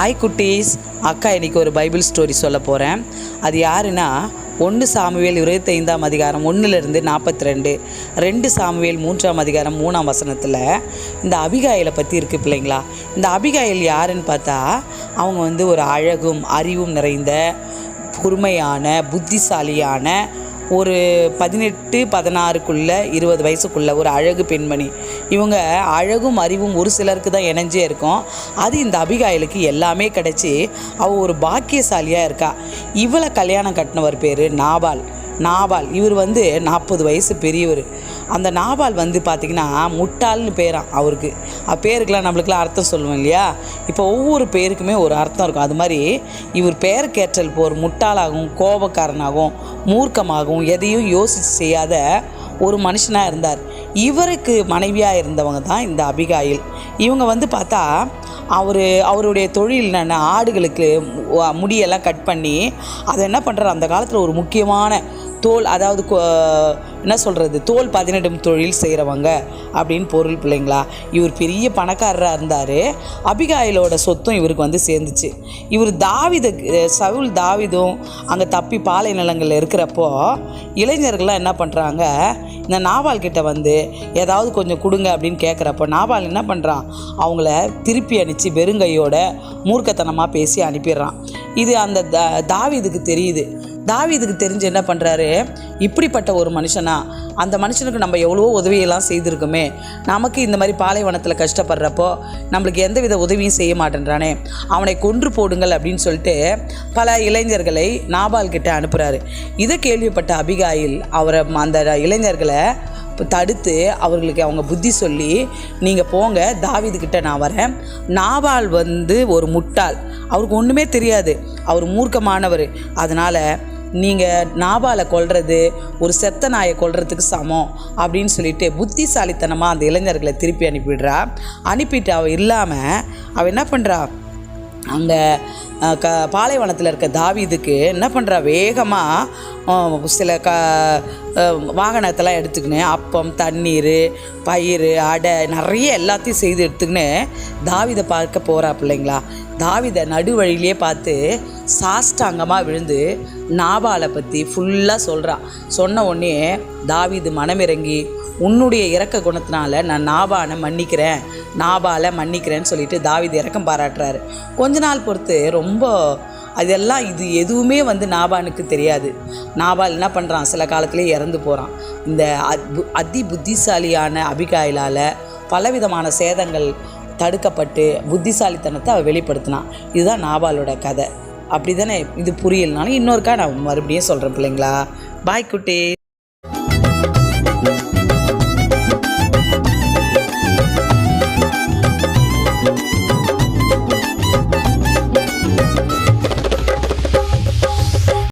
Hi குட்டீஸ். அக்கா இன்னைக்கு ஒரு பைபிள் ஸ்டோரி சொல்ல போகிறேன் அது யாருன்னா ஒன்று சாமுவேல் இருபத்தைந்தாம் அதிகாரம் ஒன்றுலேருந்து நாற்பத்தி ரெண்டு ரெண்டு சாமுவேல் மூன்றாம் அதிகாரம் மூணாம் வசனத்தில் இந்த அபிகாயிலை பற்றி இருக்குது பிள்ளைங்களா? இந்த அபிகாயில் யாருன்னு பார்த்தா அவங்க வந்து ஒரு அழகும் அறிவும் நிறைந்த பொறுமையான புத்திசாலியான ஒரு பதினெட்டு பதினாறுக்குள்ள இருபது வயசுக்குள்ள ஒரு அழகு பெண்மணி. இவங்க அழகும் அறிவும் ஒரு சிலருக்கு தான் இணைஞ்சே இருக்கும். அது இந்த அபிகாயிலுக்கு எல்லாமே கிடச்சி அவள் ஒரு பாக்கியசாலியாக இருக்கா. இவளை கல்யாணம் கட்டினவர் பேர் நாபால். நாபால் இவர் வந்து நாற்பது வயசு பெரியவர். அந்த நாபால் வந்து பார்த்திங்கன்னா முட்டாள்னு பேராம் அவருக்கு. பேருக்கெலாம் நம்மளுக்கெல்லாம் அர்த்தம் சொல்லுவோம் இல்லையா? இப்போ ஒவ்வொரு பேருக்குமே ஒரு அர்த்தம் இருக்கும். அது மாதிரி இவர் பெயருக்கேற்றல் போர் முட்டாளாகவும் கோபக்காரனாகவும் மூர்க்கமாகவும் எதையும் யோசித்து செய்யாத ஒரு மனுஷனாக இருந்தார். இவருக்கு மனைவியாக இருந்தவங்க தான் இந்த அபிகாயில். இவங்க வந்து பார்த்தா அவர் அவருடைய தொழில் என்னென்ன ஆடுகளுக்கு மு- முடியெல்லாம் கட் பண்ணி அதை என்ன பண்ணுறாரு அந்த காலத்தில் ஒரு முக்கியமான தோல் அதாவது என்ன சொல்கிறது தோல் பதினெடும் தொழில் செய்கிறவங்க அப்படின்னு பொருள் பிள்ளைங்களா இவர் பெரிய பணக்காரராக இருந்தார். அபிகாயிலோட சொத்தும் இவருக்கு வந்து சேர்ந்துச்சு. இவர் தாவித சவுல் தாவிதும் அங்கே தப்பி பாலை நிலங்களில் இருக்கிறப்போ இளைஞர்கள்லாம் என்ன பண்ணுறாங்க இந்த நாவால் கிட்ட வந்து ஏதாவது கொஞ்சம் கொடுங்க அப்படின்னு கேட்குறப்போ நாவால் என்ன பண்ணுறான் அவங்கள திருப்பி அனுப்பிச்சு வெறுங்கையோட மூர்க்கத்தனமாக பேசி அனுப்பிடுறான். இது அந்த தா தாவீதுக்கு தெரியுது. தாவீதுக்கு தெரிஞ்சு என்ன பண்ணுறாரு இப்படிப்பட்ட ஒரு மனுஷனா அந்த மனுஷனுக்கு நம்ம எவ்வளவோ உதவியெல்லாம் செய்திருக்குமே நமக்கு இந்த மாதிரி பாலைவனத்தில் கஷ்டப்படுறப்போ நம்மளுக்கு எந்தவித உதவியும் செய்ய மாட்டேன்றானே. அவனை கொன்று போடுங்கள் அப்படின்னு சொல்லிட்டு பல இளைஞர்களை நாபால் கிட்ட அனுப்புகிறாரு இதை கேள்விப்பட்ட அபிகாயில் அவரை அந்த இளைஞர்களை தடுத்து அவர்களுக்கு அவங்க புத்தி சொல்லி நீங்கள் போங்க தாவிதுக்கிட்ட நான் வரேன். நாபால் வந்து ஒரு முட்டாள். அவருக்கு ஒன்றுமே தெரியாது. அவர் மூர்க்கமானவர். அதனால் நீங்கள் நாபாலை கொள்வது ஒரு செத்த நாயை கொள்றதுக்கு சமம் அப்படின்னு சொல்லிட்டு புத்திசாலித்தனமாக அந்த இளைஞர்களை திருப்பி அனுப்பிடுறா. அனுப்பிட்டு அவள் இல்லாமல் அவள் என்ன பண்ணுறா அங்கே க பாலைவனத்தில் இருக்க தாவிதுக்கு என்ன பண்ணுறா வேகமாக சில க வாகனத்தெல்லாம் எடுத்துக்கின்னு அப்பம் தண்ணீர் பயிர் அடை நிறைய எல்லாத்தையும் செய்து எடுத்துக்கின்னு தாவிதை பார்க்க போகிறா பிள்ளைங்களா. தாவிதை நடு வழியிலே பார்த்து சாஷ்டாங்கமாக விழுந்து நாபாலை பற்றி ஃபுல்லாக சொல்கிறான் சொன்ன உடனே தாவிது மனமிறங்கி உன்னுடைய இறக்க குணத்தினால நான் நாபானை மன்னிக்கிறேன். நாபாலை மன்னிக்கிறேன்னு சொல்லிட்டு தாவீது இறக்கம் பாராட்டுறாரு. கொஞ்ச நாள் பொறுத்து ரொம்ப அதெல்லாம் இது எதுவுமே வந்து நாபானுக்கு தெரியாது. நாபால் என்ன பண்ணுறான் சில காலத்திலே இறந்து போகிறான் இந்த அதி புத்திசாலியான அபிகாயிலால் பலவிதமான சேதங்கள் தடுக்கப்பட்டு புத்திசாலித்தனத்தை அவள் வெளிப்படுத்தினான். இதுதான் நாபாலோட கதை. அப்படி தானே இது புரியலனாலும் இன்னொருக்கா நான் மறுபடியும் சொல்கிறேன் பிள்ளைங்களா. பாய் குட்டே.